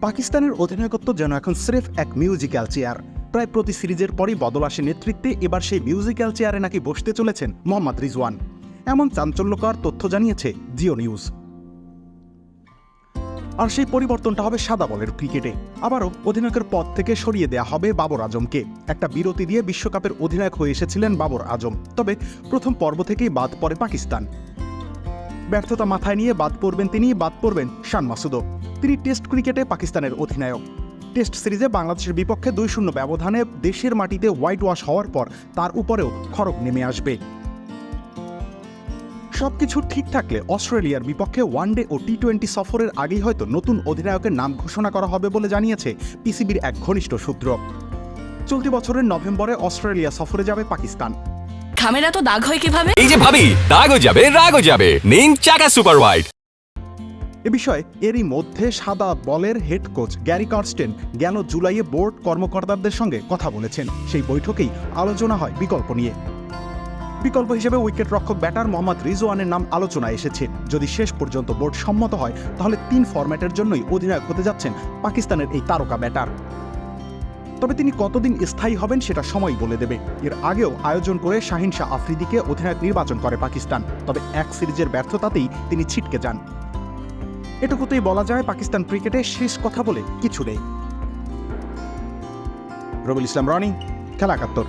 পাকিস্তানের অধিনায়কত্ব যেন এখন স্রেফ এক মিউজিক্যাল চেয়ার প্রায় প্রতি সিরিজের পরই বদল আসে নেতৃত্বে, এবার সেই মিউজিক্যাল চেয়ারে নাকি বসতে চলেছেন মোহাম্মদ রিজওয়ান। এমন চাঞ্চল্যকর তথ্য জানিয়েছে জিও নিউজ। আর সেই পরিবর্তনটা হবে সাদা বলের ক্রিকেটে। আবারও অধিনায়কের পদ থেকে সরিয়ে দেয়া হবে বাবর আজমকে। একটা বিরতি দিয়ে বিশ্বকাপের অধিনায়ক হয়ে এসেছিলেন বাবর আজম। তবে প্রথম পর্ব থেকেই বাদ পড়ে পাকিস্তান। ব্যর্থতা মাথায় নিয়ে বাদ পড়বেন তিনি, বাদ পড়বেন শান মাসুদও। তিনি টেস্ট ক্রিকেটে পাকিস্তানের অধিনায়ক। টেস্ট সিরিজে বাংলাদেশের বিপক্ষে দুই শূন্য ব্যবধানে দেশের মাটিতে হোয়াইট ওয়াশ হওয়ার পর তার উপরেও খড়ক নেমে আসবে। সবকিছু ঠিক থাকলে অস্ট্রেলিয়ার বিপক্ষে ওয়ানডে ও টি টোয়েন্টি সফরের আগেই হয়তো নতুন অধিনায়কের নাম ঘোষণা করা হবে বলে জানিয়েছে পিসিবির এক ঘনিষ্ঠ সূত্র। চলতি বছরের নভেম্বরে অস্ট্রেলিয়া সফরে যাবে পাকিস্তান। খামের তো দাগ হয় কীভাবে? এই যে ভাবি দাগও যাবে রাগ হয়ে যাবে। নিন চাকা সুপার হোয়াইট এ বিষয়ে এরই মধ্যে সাদা বলের হেড কোচ গ্যারি কার্স্টেন গেল জুলাইয়ে বোর্ড কর্মকর্তাদের সঙ্গে কথা বলেছেন। সেই বৈঠকেই আলোচনা হয় বিকল্প নিয়ে। বিকল্প হিসেবে উইকেট রক্ষক ব্যাটার মোহাম্মদ রিজওয়ানের নাম আলোচনায় এসেছে। যদি শেষ পর্যন্ত বোর্ড সম্মত হয়, তাহলে তিন ফরম্যাটের জন্যই অধিনায়ক হতে যাচ্ছেন পাকিস্তানের এই তারকা ব্যাটার। তবে তিনি কতদিন স্থায়ী হবেন সেটা সময় বলে দেবে। এর আগেও আয়োজন করে শাহিন শাহ আফ্রিদিকে অধিনায়ক নির্বাচন করে পাকিস্তান। তবে এক সিরিজের ব্যর্থতাতেই তিনি ছিটকে যান। এটুকুতেই বলা যায় পাকিস্তান ক্রিকেটে শেষ কথা বলে কিছু নেই। রবিল ইসলাম, রনি, খেলা একাত্তর।